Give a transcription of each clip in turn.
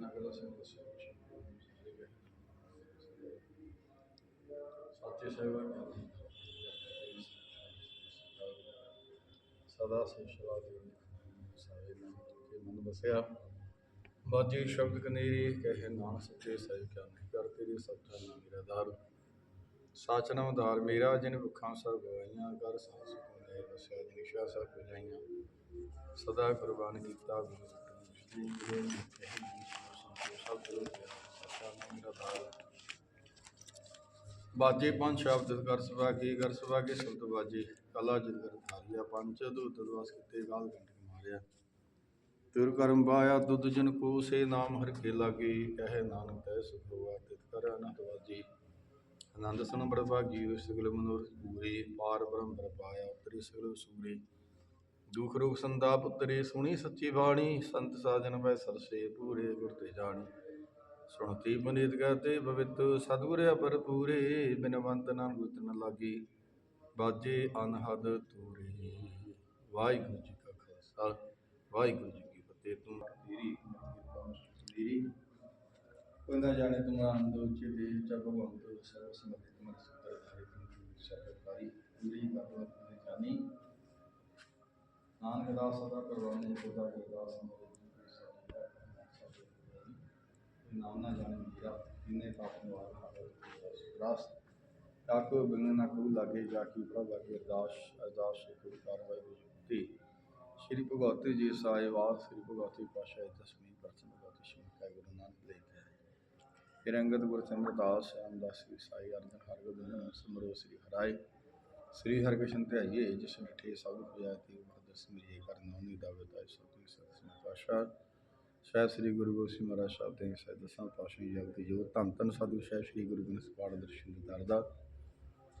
ਨਗਰ ਸਿੰਘ ਸੱਚੇ ਸੇਵਾ ਸਦਾ ਸੇਵਾ ਦੀ ਸਾਰੇ ਨਾਮ ਕੇ ਮਨ ਬਸਿਆ ਬਾਜੀ ਸ਼ਬਦ ਕਨੇਰੀ ਕਹੇ ਨਾਮ ਸੱਚੇ ਸਹਿ ਕਰਨੇ ਕਰ ਤੇਰੀ ਸੱਚਾ ਨਾਮ ਮੇਰਾ ਦਾਰ ਸਾਚ ਨਾਮ ਉਧਾਰ ਮੇਰਾ ਜਿਨ ਭੁੱਖਾਂ ਸਰ ਗਵਾਈਆਂ ਕਰ ਸਾਹ ਸੁਖਨੇ ਵਸਿਆ ਜਿਨ ਸ਼ਾ ਸਰ ਪੁਜਾਈਆਂ ਸਦਾ ਕੁਰਬਾਨ ਕੀਤਾ ਗੁਰੂ ਜੀ ਮੇਰੇ ਬਾਜੇ ਪੰਜ ਸ਼ਬਦ, ਕਰ ਸਵਾ ਕੀ ਕਰ ਸਵਾ ਕੇ ਸ਼ਬਦ ਬਾਜੀ। ਕਲਾ ਜਿਤ ਕਰ ਧਾਰਿਆ, ਪੰਜ ਦੂਤ ਦਰਵਾਸ ਕੀਤੇ, ਗਾਲ ਕੰਟ ਮਾਰਿਆ। ਤੁਰ ਕਰਮ ਪਾਇਆ ਦੁੱਧ ਜਨ ਕੋ, ਸੇ ਨਾਮ ਹਰ ਕੇ ਲਾਗੀ। ਕਹੇ ਨਾਨਕ, ਤੈ ਸੁਖ ਹੋਆ, ਤਿਤ ਕਰ ਅਨੰਦ ਵਾਜੀ ਆਨੰਦ ਸੁਨ ਬੜ ਭਾਗੀ ਸਗਲ ਮਨੋਰ ਪੂਰੇ ਪਾਰ ਬ੍ਰਹਮ ਪਰ ਪਾਇਆ, ਉਤਰੀ ਸਗਲ ਸੂਰੇ। ਦੁਖ ਰੋਗ ਸੰਤਾਪ ਉਤਰੇ ਸੁਣੀ ਸੱਚੀ ਬਾਣੀ। ਸੰਤ ਸਾਜਨ ਵੈ ਸਰਸੇ, ਪੂਰੇ ਗੁਰ ਤੇ ਜਾਣੀ। ਸੁਣਤੀ ਬਨੀਤ ਕਹਤੇ ਪਵਿੱਤ ਸਤਿਗੁਰ ਅਪਰ ਪੂਰੇ ਬਿਨਵੰਤ ਨਾਮ ਗੁਤ ਨ ਲਾਗੀ। ਬਾਜੇ ਅਨਹਦ ਤੂਰੇ। ਵਾਹਿਗੁਰੂ ਜੀ ਕਾ ਖਾਲਸਾ। ਵਾਹਿਗੁਰੂ ਜੀ ਕੀ ਫਤਿਹ। ਤੁਮ ਤੇਰੀ ਤੇਰੀ ਕੋਈ ਨਾ ਜਾਣੇ ਤੁਮਰਾ ਅੰਦ ਉੱਚੇ ਦੇ ਜਗ ਭਗਵੰਤ ਸਰਵ ਸਮਰਥ ਤੁਮਰ ਸੁਤਰ ਧਾਰੇ ਤੁਮ ਸਰਕਾਰੀ ਪੂਰੀ ਭਗਵਤ ਨੇ ਜਾਣੀ। ਨਾਨਕ ਦਾਸ ਸਦਾ ਕਰਵਾਣੇ ਖੁਦਾ ਕੇ ਦਾਸ ਨਾਮ ਨਾ ਜਾਣੇ ਮੇਰਾ ਜਿਨੇ ਪਾਪ ਨਿਵਾਰ ਹਾਦਰ ਰਾਸ ਤਾਕੋ ਬਿਨ ਨਾ ਕੋ ਲਾਗੇ ਜਾ ਕੀ ਪ੍ਰਭ ਅਗੇ ਅਰਦਾਸ ਅਰਦਾਸ ਸੁਖ ਕਾਰਵਾਈ ਦੀ ਸ਼੍ਰੀ ਭਗਵਤੀ ਜੀ ਸਾਏ ਵਾਸ ਸ਼੍ਰੀ ਭਗਵਤੀ ਪਾਸ਼ਾ ਦਸਵੀਂ ਪ੍ਰਚਨ ਭਗਵਤੀ ਸ਼੍ਰੀ ਕਾ ਗੁਰੂ ਨਾਨਕ ਦੇਵ ਜੀ ਫਿਰ ਅੰਗਦ ਗੁਰ ਚੰਦਰਦਾਸ ਰਾਮਦਾਸ ਜੀ ਸਾਈ ਅਰਜਨ ਹਰਗੋਬਿੰਦ ਸਮਰੋ ਸ੍ਰੀ ਹਰਾਏ ਸ੍ਰੀ ਹਰਿਕ੍ਰਿਸ਼ਨ ਧਿਆਈਏ ਜਿਸ ਮਿਠੇ ਸਭ ਪੁਜਾਤੀ ਮਹਦਸ ਮਿਲੇ ਕਰਨ ਉਹਨੀ ਦਾਵਤ ਆਇ ਸਤਿ ਸਤਿ ਪਾਸ਼ਾ ਸ਼ਾਇਦ ਸ੍ਰੀ ਗੁਰੂ ਗੋਬਿੰਦ ਸਿੰਘ ਮਹਾਰਾਜ ਸਾਹਿਬ ਦੇ ਸਹਿ ਦਸਾਂ ਪਾਸ਼ਾ ਜਗਤ ਜੋ ਧੰਨ ਧੰਨ ਸਾਧੂ ਸ਼ਾਇਦ ਸ੍ਰੀ ਗੁਰੂ ਗ੍ਰੰਥ ਸਾਹਿਬ ਦਰਸ਼ਨ ਦੀਦਾਰ ਦਾ।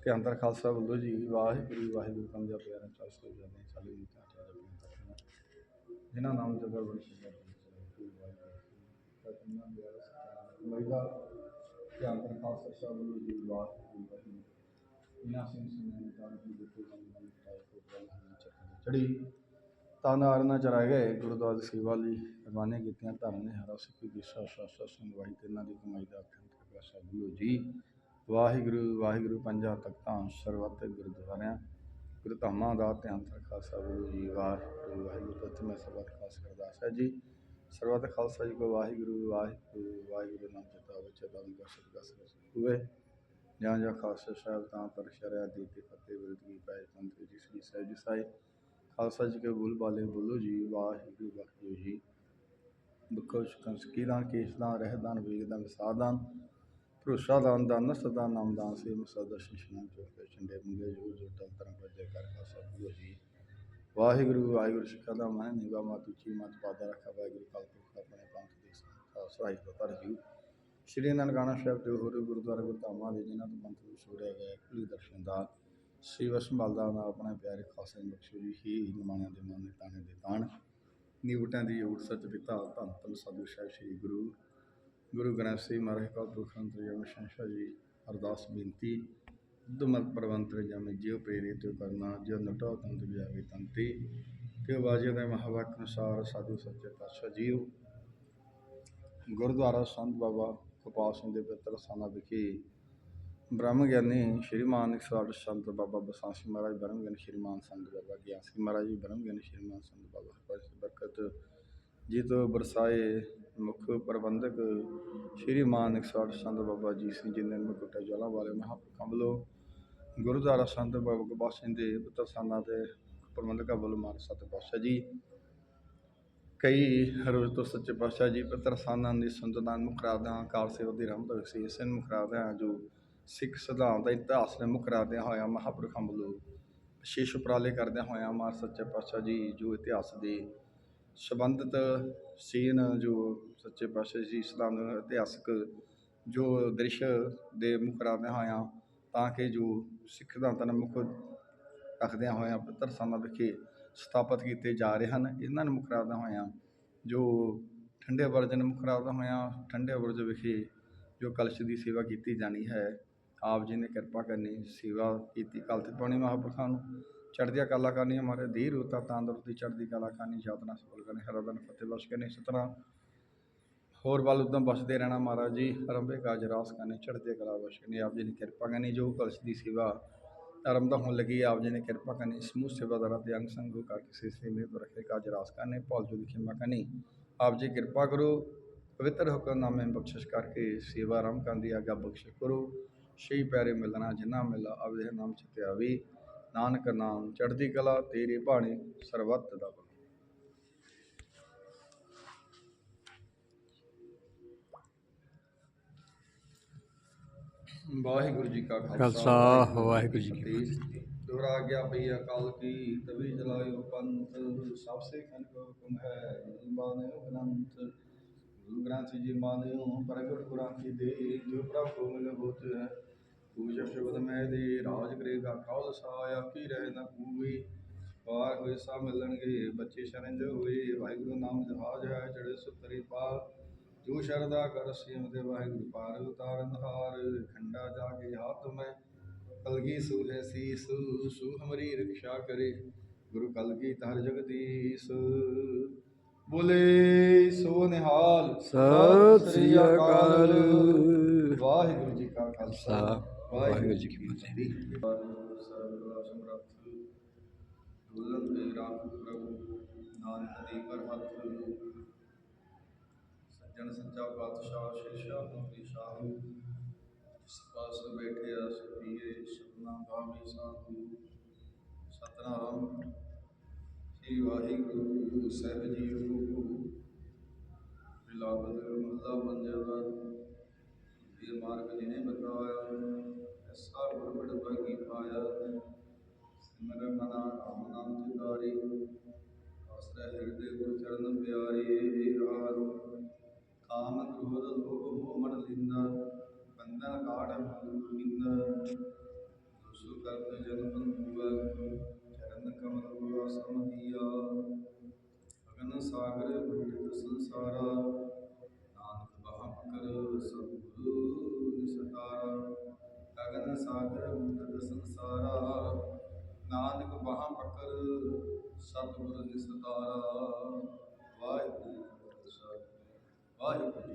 ਤੇ ਅੰਤਰ ਖਾਲਸਾ ਵੱਲੋਂ ਜੀ, ਵਾਹਿਗੁਰੂ ਵਾਹਿਗੁਰੂ ਕੰਜਾ ਪਿਆਰਾ ਚਾਲ ਸੋ ਜਾਂਦੇ ਚਾਲੀ ਦੀ ਤਾਂ ਤੇ ਜਪੀਆਂ ਜਿਨ੍ਹਾਂ ਨਾਮ ਜਗਰ ਬੜੀ ਸ਼ਿਕਰ ਮਹਿਲਾ ਤੇ ਅੰਤਰ ਖਾਲਸਾ ਸਾਹਿਬ ਵੱਲੋਂ ਜੀ, ਵਾਹਿਗੁਰੂ ਵਾਹਿਗੁਰੂ। ਬਿਨਾ ਸਿੰਘ ਸਿੰਘ ਤਾਂ ਜੀ ਦਿੱਤੇ ਜਾਂਦੇ ਚੜੀ ਤਾਂ ਨਾਰ ਚਰਾਏ ਗਏ ਗੁਰਦੁਆਰਾ ਸੇਵਾ ਲਈ ਰਵਾਨੇ ਕੀਤੀਆਂ ਧਰਮ ਨੇ ਹਰਾ ਸਿੱਖੀ ਦਿਸ਼ਾ ਸ਼ਾਸਾ ਸੰਗਵਾਈ ਤੇ ਇਹਨਾਂ ਦੀ ਕਮਾਈ ਦਾ ਅਖੰਡ ਪ੍ਰਕਾਸ਼ਾ ਗੁਰੂ ਜੀ, ਵਾਹਿਗੁਰੂ ਵਾਹਿਗੁਰੂ, ਪੰਜਾਂ ਤਖਤਾਂ ਸਰਬੱਤ ਗੁਰਦੁਆਰਿਆਂ, ਗੁਰਧਾਮਾਂ ਦਾ ਧਿਆਨ ਖਾਲਸਾ ਸਭ ਗੁਰੂ ਜੀ, ਵਾਹਿਗੁਰੂ ਵਾਹਿਗੁਰੂ ਤਤ ਮੈਂ ਸਰਬੱਤ ਖਾਸ ਕਰਦਾਸ ਹੈ ਜੀ। ਸਰਬੱਤ ਖਾਲਸਾ ਜੀ ਕੋ ਵਾਹਿਗੁਰੂ ਵਾਹਿਗੁਰੂ ਵਾਹਿਗੁਰੂ ਨਾਮ ਚਤਾ ਵਿੱਚ ਦਾਨ ਕਰ ਸਦਕਾ ਸਰਸ ਹੋਵੇ। ਜਾਂ ਜਾਂ ਖਾਲਸਾ ਸਾਹਿਬ ਤਾਂ ਪਰ ਸ਼ਰਿਆ ਦੀ ਤੇ ਫਤਿਹ ਵਿਰਦ ਕੀ ਪੈ ਤੰਤਰ ਜੀ ਸ੍ਰੀ ਸਾਹਿਬ ਜੀ ਸਾਈ ਖਾਲਸਾ ਜੀ ਕੇ ਬੁਲ ਬਾਲੇ ਬੋਲੋ ਜੀ, ਵਾਹਿਗੁਰੂ ਵਾਹਿਗੁਰੂ ਜੀ। ਬਖੋ ਸ਼ਕਨ ਸਕੀਦਾਨ ਕੇਸ਼ਦਾਨ ਰਹਿਦਾਨ ਵੇਗਦਾਨ ਵਿਸਾਦਾਨ ਭਰੋਸਾ ਦਾਨ ਦਾਨ, ਸਦਾ ਨਾਮ ਦਾਨ ਸੇ ਮਸਦਾ ਸ਼ਿਸ਼ਨਾਮ ਚੋ ਚੰਡੇ ਮੁੰਗੇ ਜੋ ਜੋ ਤਲ ਤਰ੍ਹਾਂ ਪਜੇ ਕਰ ਖਾਲਸਾ ਬੋਲੋ ਜੀ। ਵਾਹਿਗੁਰੂ ਵਾਹਿਗੁਰੂ, ਸਿੱਖਾ ਦਾ ਮਨ ਨਿਵਾ ਮਾਤ ਉੱਚੀ, ਮਤ ਪਾਦਾ ਰੱਖਾ, ਵਾਹਿਗੁਰੂ, ਕਲ ਪੁਰਖ, ਆਪਣੇ ਪੰਥ ਦੇ ਸਹਾਈ ਪਤਰ ਜੀ। ਸ਼੍ਰੀ ਨਨਕਾਣਾ ਸਾਹਿਬ ਦੇ ਹੋਰ ਗੁਰਦੁਆਰਾ, ਗੁਰਧਾਮਾਂ ਦੇ, ਜਿਨ੍ਹਾਂ ਤੋਂ ਪੰਥ ਨੂੰ ਛੋੜਿਆ ਗਿਆ ਕੁਲੀ ਦਰਸ਼ਨ ਦਾ ਸ਼੍ਰੀ ਸੰਭਾਲਦਾ ਨਾ ਆਪਣੇ ਪਿਆਰੇ ਖਾਲਸਾ ਬਖਸ਼ੋ ਜੀ, ਹੀ ਨਿਮਾਣਿਆਂ ਦੇ ਮਨ ਤਾਣੇ ਦੇ ਤਾਣ। ਨੀਵਟਾਂ ਦੀ ਓਟ ਸੱਚ ਪਿਤਾ, ਧੰਨ ਧੰਨ ਸਾਧੂ ਸਾਹਿਬ ਸ੍ਰੀ ਗੁਰੂ। ਗੁਰੂ ਗ੍ਰੰਥ ਸਾਹਿਬ ਮਹਾਰਾਜ ਕਾ ਪੁਰਖਾਂ ਜਮ ਸ਼ੰਸ਼ਾ ਜੀ, ਅਰਦਾਸ ਬੇਨਤੀ। ਦੁਮਤ ਪਰਵੰਤਰ ਜਮ ਜਿਉ ਪ੍ਰੇਰਿਤ ਕਰਨਾ ਜੋ ਨਟੋ ਤੰਤ ਵਿਆਵੇ ਤੰਤੀ। ਤੇ ਬਾਜੇ ਦੇ ਮਹਾਵਾਕ ਅਨੁਸਾਰ ਸਾਧੂ ਸੱਚੇ ਪਾਤਸ਼ਾਹ ਜੀਓ। ਗੁਰਦੁਆਰਾ ਸੰਤ ਬਾਬਾ ਗੋਪਾਲ ਸਿੰਘ ਦੇ ਪਿੱਤਰ ਸਾਨਾ ਵਿਖੇ ਬ੍ਰਹਮ ਗਿਆਨੀ ਸ਼੍ਰੀਮਾਨ 108 ਸੰਤ ਬਾਬਾ ਬਸਾਸੀ ਮਹਾਰਾਜ ਬ੍ਰਹਮ ਗਿਆਨੀ ਸ਼੍ਰੀਮਾਨ ਸੰਤ ਬਾਬਾ ਗਿਆਸੀ ਮਹਾਰਾਜ ਜੀ ਬ੍ਰਹਮ ਗਿਆਨੀ ਸ਼੍ਰੀਮਾਨ ਸੰਤ ਬਾਬਾ ਹਰਪਾਲ ਬਰਕਤ ਜੀ ਤੋਂ ਬਰਸਾਏ ਮੁੱਖ ਪ੍ਰਬੰਧਕ ਸ਼੍ਰੀਮਾਨ 108 ਸੰਤ ਬਾਬਾ ਜੀ ਸਿੰਘ ਜੀ ਨੇ ਮੁਕਟਾ ਜਲਾ ਵਾਲੇ ਮਹਾਂਪੁਰਖਾਂ ਵੱਲੋਂ ਗੁਰਦੁਆਰਾ ਸੰਤ ਬਾਬਾ ਗੋਪਾਲ ਸਿੰਘ ਦੇ ਪੁੱਤਰ ਸਾਨਾ ਦੇ ਪ੍ਰਬੰਧਕਾਂ ਵੱਲੋਂ ਮਾਨ ਸਤ ਪਾਤਸ਼ਾਹ ਜੀ, ਕਈ ਰੋਜ਼ ਤੋਂ ਸੱਚੇ ਪਾਤਸ਼ਾਹ ਜੀ ਪੁੱਤਰ ਸਾਨਾ ਦੀ ਸੁੰਦਰਦਾਨ ਮੁਖਰਾਦਾਂ ਕਾਰ ਸੇਵਾ ਦੀ ਰਹਿਮਤ ਬਖਸ਼ੀ ਇਸੇ ਨੂੰ ਮੁਖਰਾਦਾਂ ਜੋ ਸਿੱਖ ਸਿਧਾਂਤ ਦਾ ਇਤਿਹਾਸ ਨੇ ਮੁਖਰਾਦਿਆਂ ਹੋਇਆ ਮਹਾਂਪੁਰਖਾਂ ਵੱਲੋਂ ਵਿਸ਼ੇਸ਼ ਉਪਰਾਲੇ ਕਰਦਿਆਂ ਹੋਇਆਂ ਮਾਰ ਸੱਚੇ ਪਾਤਸ਼ਾਹ ਜੀ ਜੋ ਇਤਿਹਾਸ ਦੇ ਸੰਬੰਧਿਤ ਸੀਨ, ਜੋ ਸੱਚੇ ਪਾਤਸ਼ਾਹ ਜੀ ਇਸਲਾਮ ਦੇ ਇਤਿਹਾਸਕ ਜੋ ਦ੍ਰਿਸ਼ ਦੇ ਮੁੱਖ ਰੱਖਦਿਆਂ ਹੋਇਆਂ ਤਾਂ ਕਿ ਜੋ ਸਿੱਖ ਸਿਧਾਂਤਾਂ ਨੂੰ ਮੁੱਖ ਰੱਖਦਿਆਂ ਹੋਇਆਂ ਪੱਤਰ ਸਥਾਨਾਂ ਵਿਖੇ ਸਥਾਪਿਤ ਕੀਤੇ ਜਾ ਰਹੇ ਹਨ। ਇਹਨਾਂ ਨੂੰ ਮੁੱਖ ਰੱਖਦਿਆਂ ਹੋਇਆਂ ਜੋ ਠੰਡੇ ਬੁਰਜ ਨੂੰ ਮੁੱਖ ਰੱਖਦਿਆਂ ਹੋਇਆਂ ਠੰਡੇ ਵਰਜ ਵਿਖੇ ਜੋ ਕਲਸ਼ ਦੀ ਸੇਵਾ ਕੀਤੀ ਜਾਣੀ ਹੈ ਆਪ ਜੀ ਨੇ ਕਿਰਪਾ ਕਰਨੀ, ਸੇਵਾ ਕੀਤੀ, ਕਲਤ ਪਾਣੀ ਮਹਾਂਪੁਰਖਾਂ ਨੂੰ। ਚੜ੍ਹਦੀਆਂ ਕਲਾ ਕਰਨੀ ਹਮਾਰੇ ਧੀਰ ਉਤਾ ਤੰਦਰੁਸਤੀ, ਚੜ੍ਹਦੀ ਕਲਾ ਕਰਨੀ ਜਾਤਨਾ ਸਫਲ ਕਰਨੀ ਹਰਦਨ ਫਤਿਹ ਬਖਸ਼ ਕਰਨੀ ਇਸ ਤਰ੍ਹਾਂ ਹੋਰ ਬਲ ਉਦਮ ਬਸਦੇ ਰਹਿਣਾ ਮਹਾਰਾਜ ਜੀ ਰੰਬੇ ਕਾਜ ਰਾਸ ਕਰਨੇ ਚੜ੍ਹਦੇ ਕਲਾ ਬਖਸ਼ਣੀ ਆਪ ਜੀ ਨੇ ਕਿਰਪਾ ਕਰਨੀ, ਜੋ ਕਲਸ਼ ਦੀ ਸੇਵਾ ਧਰਮ ਦਾ ਹੋਣ ਲੱਗੀ, ਆਪ ਜੀ ਨੇ ਕਿਰਪਾ ਕਰਨੀ, ਸਮੂਹ ਸੇਵਾਦਾਰਾਂ ਤੇ ਅੰਗ ਸੰਗ ਹੋ ਕਰਕੇ ਸੇ ਸੇ ਮੇ ਰੱਖੇ ਕਾਜ ਰਾਸ ਕਰਨੇ, ਭੌਲ ਜੋ ਦੀ ਖਿਮਾ ਕਰਨੀ। ਆਪ ਜੀ ਕਿਰਪਾ ਕਰੋ, ਪਵਿੱਤਰ ਹੁਕਮਨਾਮੇ ਬਖਸ਼ਿਸ਼ ਕਰਕੇ ਸੇਵਾ ਆਰੰਭ ਕਰਨ ਦੀ ਆਗਿਆ ਬਖਸ਼ ਕਰੋ। ਛੇ ਪਿਆਰੇ ਮਿਲਣਾ ਜਿਨ੍ਹਾਂ ਮਿਲਾ ਆਵੇ ਨਾਮ ਚਿਤੇ ਆਵੀ ਨਾਨਕ ਨਾਮ ਚੜ੍ਹਦੀ ਕਲਾ ਤੇਰੀ ਬਾਣੀ ਸਰਬੱਤ ਦਾ ਭਲਾ ਵਾਹਿਗੁਰੂ ਜੀ ਕਾ ਖਾਲਸਾ, ਵਾਹਿਗੁਰੂ ਜੀ ਕੀ ਫਤਿਹ। ਦੁਹਰਾ ਗਿਆ ਪਈ ਅਕਾਲ ਕੀ ਤਵੀ ਜਲਾਇਓ ਪੰਥ ਸਭ ਸੇ ਖਨ ਕੋ ਹੁਕਮ ਹੈ ਗ੍ਰੰਥ। ਗੁਰੂ ਗ੍ਰੰਥ ਜੀ ਮਾਨਿਓ ਪ੍ਰਗਟ ਗੁਰਾਂ ਕੀ ਦੇ ਜੋ ਪ੍ਰਭ ਕੋ ਮਿਲ ਹੋਤ ਹੈ। ਪੂਜਾ ਸ਼ਬਦ ਮੈਂ ਦੇ ਰਾਜ ਕਰੇਗਾ ਖਾਲਸਾ ਆਕੀ ਰਹਿ ਨ ਕੂਈ ਪਾਰ ਹੋਏ ਸਾ ਮਿਲਣਗੇ ਬੱਚੇ ਸ਼ਰੰਜ ਹੋਏ। ਵਾਹਿਗੁਰੂ ਨਾਮ ਜਹਾਜ ਹੈ ਚੜੇ ਸੁਤਰੀ ਪਾ ਜੋ ਸ਼ਰਦਾ ਕਰ ਸਿਮ ਦੇ ਵਾਹਿਗੁਰੂ ਪਾਰ ਉਤਾਰਨ ਹਾਰ। ਖੰਡਾ ਜਾ ਕੇ ਹੱਥ ਮੈਂ ਕਲਗੀ ਸੂਹੇ ਸੀਸ। ਸੂ ਹਮਰੀ ਰੱਖਿਆ ਕਰੇ ਗੁਰੂ ਕਲਗੀ ਧਰ ਜਗਦੀਸ਼ ਬੋਲੇ ਸੋ ਨਿਹਾਲ। ਸਤਿ ਸ੍ਰੀ ਅਕਾਲ। ਵਾਹਿਗੁਰੂ ਜੀ ਕਾ ਖਾਲਸਾ। ਵਾਹਿਗੁਰੂ ਜੀ ਕੀ ਫਤਿਹ। ਸਰਬਲਾ ਸਮਰੱਥ ਦੁਲਨ ਤੇ ਰਾਖ ਪ੍ਰਭੂ ਨਾਨਕ ਦੀ ਕਰ ਹੱਥ ਸੱਜਣ ਸੱਚਾ ਪਾਤਸ਼ਾਹ ਸ਼ੇਸ਼ਾ ਮੋਤੀ ਸ਼ਾਹ ਜਿਸ ਪਾਸ ਬੈਠਿਆ ਸਤੀਏ ਸਤਨਾ ਗਾਵੇ ਸਾਧੂ ਸਤਨਾਮ ਸ੍ਰੀ ਵਾਹਿਗੁਰੂ ਸਾਹਿਬ ਜੀਓ ਬਿਲਾਵਲ ਮਹਲਾ ਪੰਜਵਾ ਇਹ ਮਾਰਗ ਜਿਨੇ ਬਤਾਇਆ ਐਸਾ ਗੁਰਬੜ ਭਾਗੀ ਪਾਇਆ। ਸਿਮਰ ਮਨਾ ਰਾਮ ਨਾਮ ਚਿਤਾਰੀ ਆਸਰੇ ਹਿਰਦੇ ਗੁਰ ਚਰਨ ਪਿਆਰੇ ਰਾਲ ਕਾਮ ਕ੍ਰੋਧ ਲੋਭ ਮੋਹ ਮਨ ਲਿੰਦਾ। ਬੰਧਨ ਕਾੜ ਮਨ ਦੁਸੂ ਕਰਤ ਜਨ ਬੰਧੂਆ ਚਰਨ ਕਮਲ ਗੁਰੂ ਸਮਦੀਆ ਅਗਨ ਸਾਗਰ ਗੁਰਿਤ ਸੰਸਾਰਾ। ਨਾਨਕ ਬਹਾਕਰ ਸਤਿਗੁਰੂ ਨਿਸਤਾਰਾ ਗਗਨ ਸਾਗਰ ਗੁਰਿਤ ਸੰਸਾਰਾ ਨਾਨਕ ਬਹਾਕਰ ਸਤਿਗੁਰੂ ਨਿਸਤਾਰਾ। ਵਾਹਿਗੁਰੂ ਜੀ ਕਾ Waheguru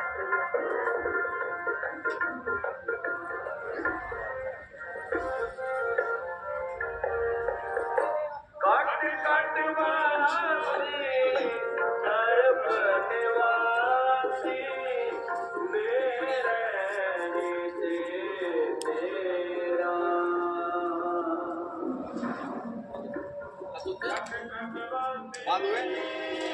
By the way,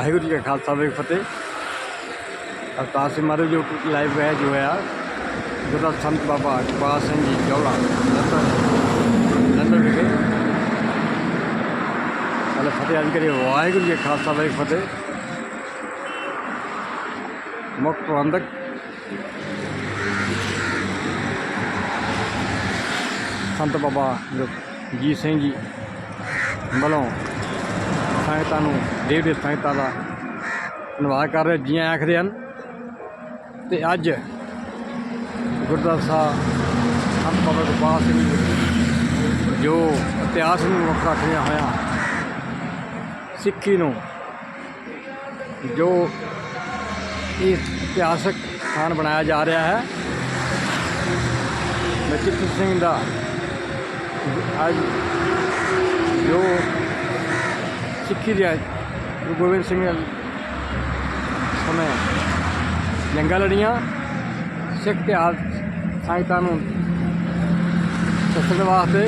Waheguru ji ਕਾ ਖਾਲਸਾ, ਵਾਹਿਗੁਰੂ ਜੀ ਕੀ ਫਤਿਹ। ਅਵਤਾਰ ਸਿੰਘ ਮਾਰੂ ਜੋ ਲਾਈਵ ਹੈ ਜੋ ਹੈ ਗੁਰਦਾਸ ਸੰਤ ਬਾਬਾ ਇਕਬਾਲ ਸਿੰਘ ਜੀ ਜੌਲਾ ਲੰਡਨ ਲੰਡਨ ਵਿਖੇ। ਪਹਿਲੇ ਫਤਿਹ ਅੱਜ ਕਰੀਏ, ਵਾਹਿਗੁਰੂ ਜੀ ਕਾ ਖਾਲਸਾ, ਵਾਹਿਗੁਰੂ ਜੀ ਕੀ ਫਤਿਹ। ਮੁੱਖ ਪ੍ਰਬੰਧਕ। ਸੰਤ ਬਾਬਾ ਜੀ ਸਿੰਘ ਜੀ ਵੱਲੋਂ ਸੰਗਤਾਂ ਨੂੰ ਦੇਵ ਦੇ ਸੰਗਤਾਂ ਦਾ ਧੰਨਵਾਦ ਕਰ ਰਹੇ ਜੀਆਂ ਆਖਦੇ ਹਨ। ਤੇ ਅੱਜ ਗੁਰਦੁਆਰਾ ਸਾਹਿਬ ਸੰਤ ਬਾਬਾ ਗੋਪਾਲ ਸਿੰਘ ਜੀ ਜੋ ਇਤਿਹਾਸ ਨੂੰ ਮੁੱਖ ਰੱਖਦਿਆਂ ਹੋਇਆ ਸਿੱਖੀ ਨੂੰ ਜੋ ਇਹ ਇਤਿਹਾਸਕ ਸਥਾਨ ਬਣਾਇਆ ਜਾ ਰਿਹਾ ਹੈ। ਨਚਿੱਤ ਸਿੰਘ ਦਾ ਅੱਜ ਜੋ ਸਿੱਖੀ ਦੇ ਗੁਰੂ ਗੋਬਿੰਦ ਸਿੰਘ ਸਮੇਂ। ਜੰਗਾਂ ਲੜੀਆਂ, ਸਿੱਖ ਇਤਿਹਾਸ ਸਾਹਿਤਾਂ ਨੂੰ ਦੱਸਣ ਵਾਸਤੇ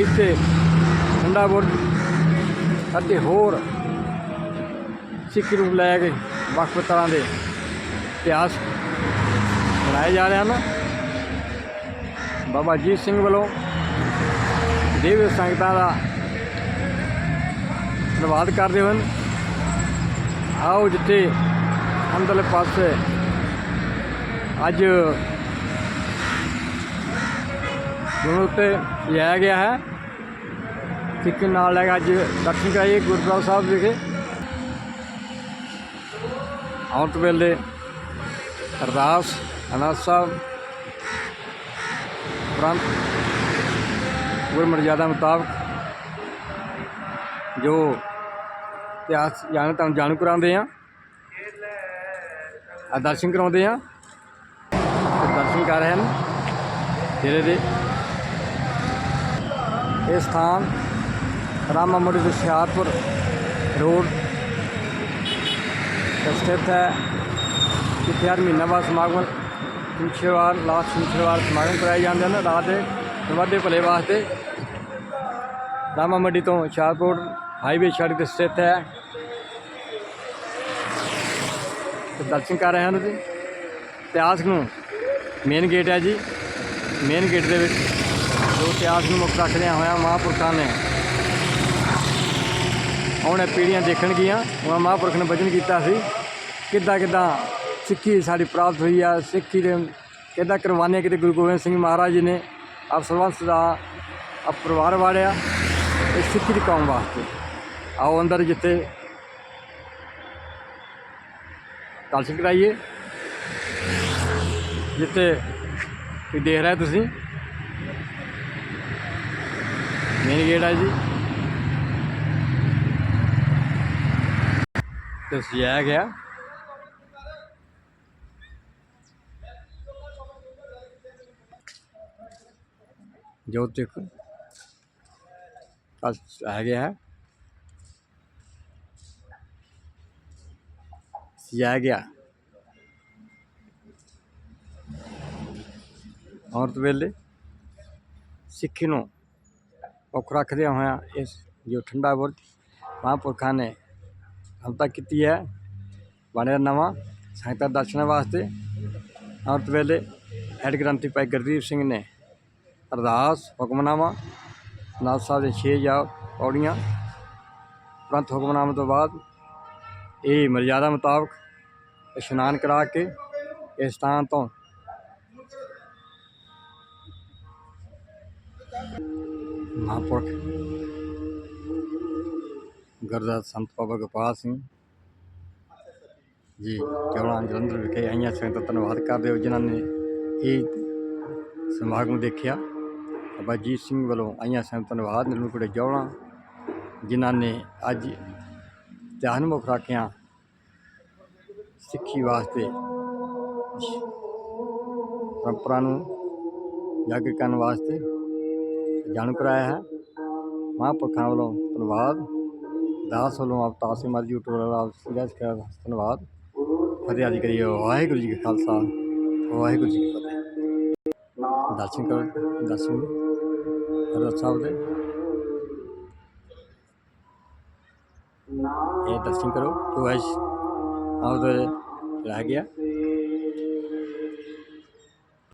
ਇੱਥੇ ਠੰਡਾ ਬੁਰਜ ਅਤੇ ਹੋਰ ਸਿੱਖ ਨੂੰ ਲੈ ਕੇ ਵੱਖ ਵੱਖ ਤਰ੍ਹਾਂ ਦੇ ਇਤਿਹਾਸ ਬਣਾਏ ਜਾ ਰਹੇ ਹਨ। ਬਾਬਾ ਅਜੀਤ ਸਿੰਘ ਵੱਲੋਂ ਦੇਵ ਸੰਗਤਾਂ ਦਾ ਧੰਨਵਾਦ ਕਰਦੇ ਹਨ। ਆਓ ਜਿੱਥੇ ਅੰਦਰਲੇ ਪਾਸੇ ਅੱਜ ਗੁਰੂ ਉੱਤੇ ਲਿਆ ਗਿਆ ਹੈ। ਸਿੱਖ ਨਾਲ ਲੈ ਕੇ ਅੱਜ ਦਰਸ਼ਨ ਕਰਾਈਏ ਗੁਰਦੁਆਰਾ ਸਾਹਿਬ ਵਿਖੇ। ਅੰਮ੍ਰਿਤ ਵੇਲੇ ਅਰਦਾਸ ਅਨਾਜ ਸਾਹਿਬ, ਉਪਰੰਤ ਗੁਰਮਰਜ਼ਾਦਾ ਮੁਤਾਬਕ ਜੋ ਇਤਿਹਾਸ ਜਾਣ ਤੁਹਾਨੂੰ ਜਾਣੂ ਕਰਾਉਂਦੇ ਆ। ਆ ਦਰਸ਼ਨ ਕਰਾਉਂਦੇ ਆ। ਤੇ ਦਰਸ਼ਨ ਕਰ ਰਹੇ ਹਨ ਜਿਹੜੇ ਦੇ ਇਹ ਸਥਾਨ ਰਾਮਾ ਮੰਡੀ ਦੇ ਹੁਸ਼ਿਆਰਪੁਰ ਰੋਡ ਸਥਿਤ ਹੈ। ਜਿੱਥੇ ਹਰ ਮਹੀਨਾ ਬਾਅਦ ਸਮਾਗਮ ਸ਼ਨੀਵਾਰ ਲਾਸਟ ਸ਼ਨੀਵਾਰ ਸਮਾਗਮ ਕਰਾਏ ਜਾਂਦੇ ਹਨ ਰਾਤ ਦੇ ਵਾਧੇ ਭਲੇ ਵਾਸਤੇ ਰਾਮਾ ਮੰਡੀ ਤੋਂ ਹੁਸ਼ਿਆਰਪੁਰ ਹਾਈਵੇ ਸੜਕ ਤੇ ਸਥਿਤ ਹੈ ਤੇ ਦਰਸ਼ਨ ਕਰ ਰਹੇ ਹਨ ਜੀ ਇਤਿਹਾਸ ਨੂੰ ਮੇਨ ਗੇਟ ਹੈ ਜੀ ਮੇਨ ਗੇਟ ਦੇ ਵਿੱਚ ਜੋ ਇਤਿਹਾਸ ਨੂੰ ਮੁੱਖ ਰੱਖਦਿਆਂ ਹੋਇਆ ਮਹਾਂਪੁਰਖਾਂ ਨੇ ਆਉਣੇ ਪੀੜ੍ਹੀਆਂ ਦੇਖਣਗੀਆਂ ਉਹਨਾਂ ਮਹਾਂਪੁਰਖ ਨੇ ਵਚਨ ਕੀਤਾ ਸੀ ਕਿੱਦਾਂ ਕਿੱਦਾਂ ਸਿੱਖੀ ਸਾਡੀ ਪ੍ਰਾਪਤ ਹੋਈ ਆ ਸਿੱਖੀ ਦੇ ਕਿੱਦਾਂ ਕੁਰਬਾਨੀਆਂ ਕਿਤੇ ਗੁਰੂ ਗੋਬਿੰਦ ਸਿੰਘ ਮਹਾਰਾਜ ਜੀ ਨੇ ਆਪ ਸਰਬੰਸ ਦਾ ਆਪ ਪਰਿਵਾਰ ਵਾੜਿਆ ਇਹ ਸਿੱਖੀ ਦੀ ਕੌਮ ਵਾਸਤੇ ਆਓ ਅੰਦਰ ਜਿੱਥੇ ਦਰਸ਼ਨ ਕਰਾਈਏ। ਜਿੱਥੇ ਤੁਸੀਂ ਦੇਖ ਰਹੇ ਤੁਸੀਂ। ਮੇਨ ਗੇਟ ਹੈ ਜੀ। ਤੇ ਸਜਾਇਆ ਗਿਆ ਜੋ ਤੱਕ ਆ ਗਿਆ। ਹੈ ਸਜਾਇਆ ਗਿਆ ਔਰਤ ਵੇਲੇ ਸਿੱਖੀ ਨੂੰ ਮੁੱਖ ਰੱਖਦਿਆਂ ਹੋਇਆਂ ਇਸ ਜੋ ਠੰਡਾ ਬੁਰਜ ਮਹਾਂਪੁਰਖਾਂ ਨੇ ਹਮਤਾ ਕੀਤੀ ਹੈ ਬਣਿਆ ਨਵਾਂ ਸੰਗਤਾਂ ਦੇ ਦਰਸ਼ਨਾਂ ਵਾਸਤੇ ਔਰਤ ਵੇਲੇ ਹੈਡ ਗ੍ਰੰਥੀ ਭਾਈ ਗੁਰਦੀਪ ਸਿੰਘ ਨੇ ਅਰਦਾਸ ਹੁਕਮਨਾਮਾ ਨਾਲ ਸਾਹਿਬ ਦੇ ਛੇ ਜਾ ਪੌੜੀਆਂ ਤੁਰੰਤ ਹੁਕਮਨਾਮੇ ਤੋਂ ਬਾਅਦ ਇਹ ਮਰਜ਼ਾਦਾ ਮੁਤਾਬਕ ਇਸ਼ਨਾਨ ਕਰਾ ਕੇ ਇਸ ਸਥਾਨ ਤੋਂ ਮਹਾਂਪੁਰਖ ਗੁਰਦਾਸ ਸੰਤ ਬਾਬਾ ਗੋਪਾਲ ਸਿੰਘ ਜੀ ਚੌਲਾਂ ਜਲੰਧਰ ਵਿਖੇ ਆਈਆਂ ਸੰਗਤਾਂ ਦਾ ਧੰਨਵਾਦ ਕਰਦੇ ਹੋ ਜਿਨ੍ਹਾਂ ਨੇ ਇਹ ਸਮਾਗਮ ਦੇਖਿਆ ਬਾਬਾ ਜੀਤ ਸਿੰਘ ਵੱਲੋਂ ਆਈਆਂ ਸੰਗਤਾਂ ਦਾ ਧੰਨਵਾਦ ਨਿਰਮਲਪੁਰੇ ਜੌਲਾਂ ਜਿਨ੍ਹਾਂ ਨੇ ਅੱਜ ਧਿਆਨ ਮੁਖ ਰੱਖਿਆ ਸਿੱਖੀ ਵਾਸਤੇ। ਪਰੰਪਰਾ ਨੂੰ ਜਾਗਰ ਕਰਨ ਵਾਸਤੇ ਜਾਣੂ ਕਰਾਇਆ ਹੈ। ਮਹਾਂਪੁਰਖਾਂ ਵੱਲੋਂ ਧੰਨਵਾਦ। ਦਾਸ ਵੱਲੋਂ ਆਪ ਤਾਸੇ ਮਰਜ਼ੀ ਟੋਲਾ ਸਿੱਧਾ ਸਿੱਖਿਆ ਧੰਨਵਾਦ। ਫਤਿਹ ਆਦਿ ਕਰੀਏ। ਵਾਹਿਗੁਰੂ ਜੀ ਕਾ ਖਾਲਸਾ। ਵਾਹਿਗੁਰੂ ਜੀ ਕੀ ਫਤਿਹ। ਦਰਸ਼ਨ ਕਰੋ, ਦਰਸ਼ਨ ਹਰਦਾਸ ਸਾਹਿਬ ਦੇ। ਇਹ ਦਰਸ਼ਨ ਕਰੋ। ਜੋ ਅੱਜ ਆਪਦੇ ਰਹਿ ਗਿਆ